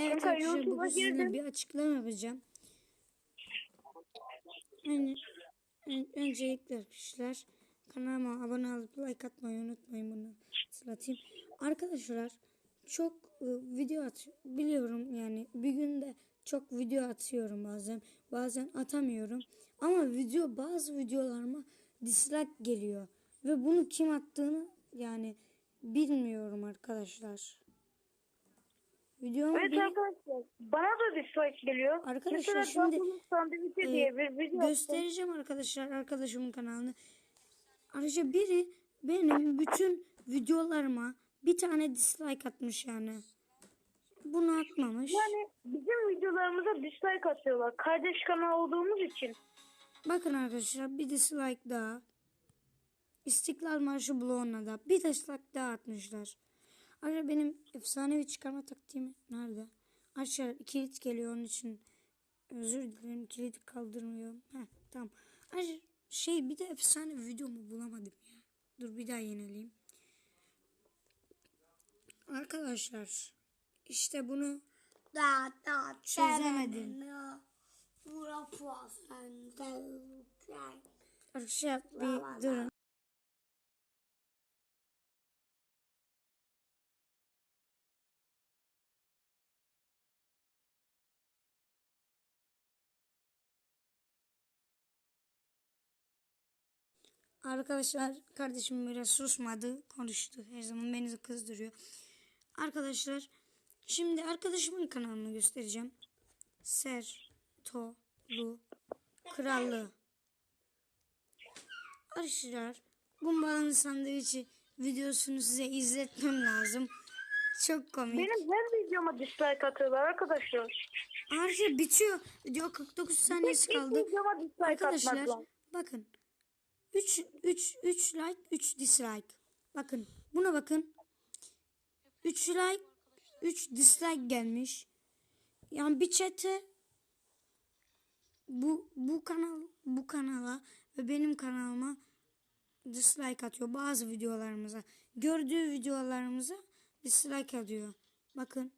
Evet arkadaşlar bugün sizinle girdim. bir açıklama yapacağım. Yani, ön- öncelikle arkadaşlar kanalıma abone olup like atmayı unutmayın bunu hatırlatayım. Arkadaşlar çok e, video at biliyorum yani bir günde çok video atıyorum bazen bazen atamıyorum ama video bazı videolarıma dislike geliyor ve bunu kim attığını yani bilmiyorum arkadaşlar. Videomu Evet bir- arkadaşlar. Bana da dislike geliyor. Arkadaşlar Mesela şimdi, e, diye bir video göstereceğim arkadaşlar arkadaşımın kanalını. Ayrıca biri benim bütün videolarıma bir tane dislike atmış yani. Bunu atmamış. Yani bizim videolarımıza dislike atıyorlar. Kardeş kanal olduğumuz için. Bakın arkadaşlar bir dislike daha. İstiklal Marşı bloğuna da bir dislike daha atmışlar. Ayrıca benim efsanevi çıkarma taktiğimi nerede? Arkadaşlar kilit geliyor onun için özür dilerim kilidi kaldırmıyorum. Heh, tamam. Ayrıca şey bir de efsane videomu bulamadım ya. Dur bir daha yenileyim. Arkadaşlar işte bunu Da da Çözemedim. Arkadaşlar bir durun. Arkadaşlar kardeşim biraz susmadı konuştu her zaman beni kızdırıyor. Arkadaşlar şimdi arkadaşımın kanalını göstereceğim. Ser To Lu Krallığı. Arkadaşlar Gumbal'ın sandviçi videosunu size izletmem lazım. Çok komik. Benim her videoma dislike atıyorlar arkadaşlar. Ayrıca bitiyor. Video 49 saniyesi kaldı. Arkadaşlar bakın. 3 3 3 like 3 dislike. Bakın buna bakın. 3 like 3 dislike gelmiş. Yani bir çete bu bu kanal bu kanala ve benim kanalıma dislike atıyor bazı videolarımıza. Gördüğü videolarımıza dislike atıyor. Bakın